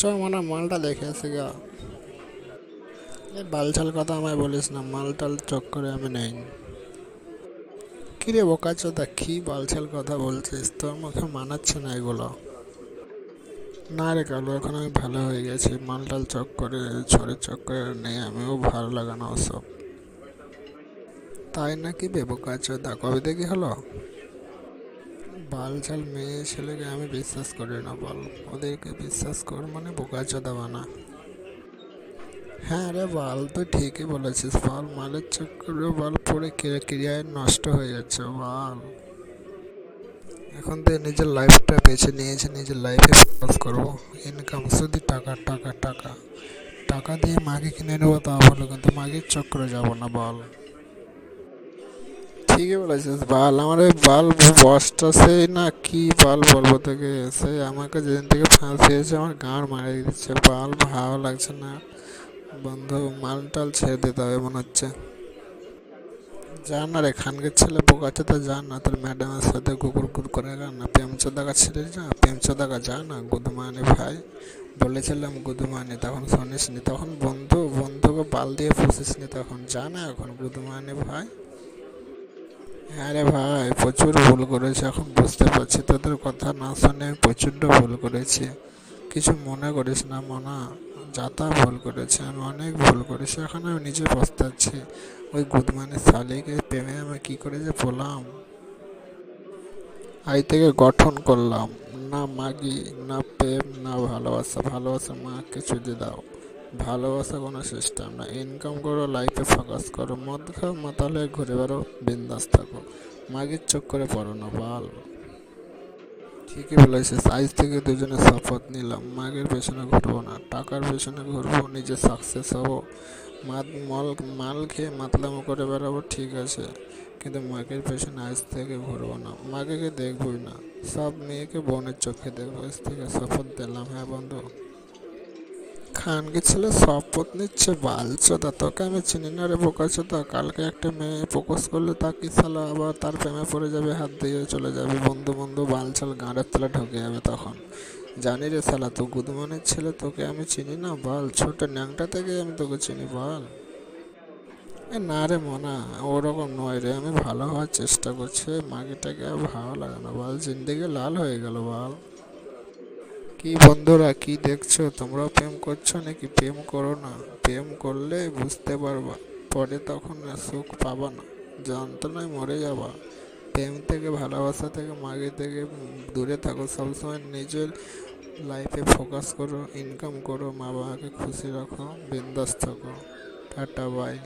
চ মানে মালটা দেখে আসি গা। বালছাল কথা আমায় বলিস না, মালটাল চক্করে আমি নেই। কিরে বোকা চোদা, কি বালছাল কথা বলছিস? তোর মুখে মানাচ্ছে না এগুলো। না রে কালু, এখন আমি ভালো হয়ে গেছি, মালটাল চক্করে ছড়ের চক্করে নেই, আমিও ভালো লাগানো সব। তাই নাকি বে বোকা চোদা? কবে দেখি হলো? বালছাল মেয়ে ছেলেকে আমি বিশ্বাস করি না, বল। ওদেরকে বিশ্বাস কর মানে বোকা চোদা বানা হ্যাঁ রে বাল, তুই ঠিকই বলেছিস, বাল। মালের চক্করে বাল পরে ক্রিয়া- ক্রিয়ায় নষ্ট হয়ে যাচ্ছে, বাল। এখন তো নিজের লাইফটা বেছে নিয়েছে, নিজের লাইফে ফোকাস করব। ইনকাম শুধু টাকা টাকা টাকা। টাকা দিয়ে মাকে কিনে নেব তা বলো কিন্তু মাগের চক্করে যাব না, বল। ঠিকই বলেছিস, বাল আমার ওই বাল বসটা সেই না কি বাল বলব তোকে? সেই আমাকে যেদিন থেকে ফাঁসিয়েছে আমার গাঁড় মারা দিচ্ছে। বাল ভালো লাগছে না। বন্ধু মাল টাল ছেড়ে দিতে হবে মনে হচ্ছে। যা না রে খানকে ছেলে বোকাচ্ছে তো যা না। তোর ম্যাডামের সাথে কুকুর কুকুর করে গা না। প্রেম চোদাকা ছেড়ে যা প্রেম চোদাকা যা না। গুদমানি ভাই, বলেছিলাম গুদমানি, তখন শুনিস নি তখন বন্ধু, বন্ধুকে বাল দিয়ে ফুসিস নি তখন। যা না এখন গুদমানি ভাই? হ্যাঁ রে ভাই, প্রচুর ভুল করেছি, এখন বুঝতে পারছি, তোদের কথা না শুনে আমি প্রচণ্ড ভুল করেছি। কিছু মনে করিস না মনা, যা তা ভুল করেছে, আমি অনেক ভুল করেছি, এখন আমি নিজে পস্তাচ্ছি। ওই গুদমানের শালিকে প্রেমে আমি কী করে যে পড়লাম আই থেকে গঠন করলাম, না মাগি, না প্রেম, না ভালোবাসা ভালোবাসা মা কিছু দিয়ে দাও। ভালোবাসা কোনো সিস্টেম না। ইনকাম করো লাইফে ফোকাস করো মদ খাও মাতাল ঘুরে বেড়ো বিন্দাস থাকো। মাগির চোখ করে পড়ো না, বাল। ঠিকই বলেছিস, আজ থেকে দুজনে শপথ নিলাম। মাগের পেছনে ঘুরবো না, টাকার পেছনে ঘুরবো, নিজে সাকসেস হব। মাল মল মাল খেয়ে মাতলামো করে বেড়াবো, ঠিক আছে। কিন্তু মাগের পেছনে আজ থেকে ঘুরবো না। মাকে দেখবই না। সব মেয়েকে বোনের চোখে দেখব। আজ থেকে শপথ দিলাম হ্যাঁ বন্ধু। খানকে ছেলে শপথ নিচ্ছে বালচোদা তোকে আমি চিনি না রে বোকাচোদা কালকে একটা মেয়ে প্রপোজ করলে তাকে সালা আবার তার প্রেমে পড়ে যাবে, হাত দিয়ে চলে যাবে। বন্ধু বন্ধু বালছাল গাঁড়ের তলা ঢুকে যাবে তখন। জানি রে সালা তো গুদমানের ছেলে, তোকে আমি চিনি না বল। ছোট ন্যাংটা থেকে আমি তোকে চিনি বল। এ না রে মনা, ওরকম নয় রে, আমি ভালো হওয়ার চেষ্টা করছি। মাগিটাকে আর ভালো লাগে না বল, জিন্দিগি লাল হয়ে গেল বল। কি বন্ধুরা, কি দেখছ? তোমরা প্রেম করছ নাকি? প্রেম করো না। প্রেম করলে বুঝতে পারবা, পরে তখন আর সুখ পাবা না। যন্ত্রণায় মরে যাবা। প্রেম থেকে, ভালোবাসা থেকে, মাগে থেকে দূরে থাকো। সবসময় নিজের লাইফে ফোকাস করো ইনকাম করো মা বাবাকে খুশি রাখো বিন্দাস থাকো। Tata bye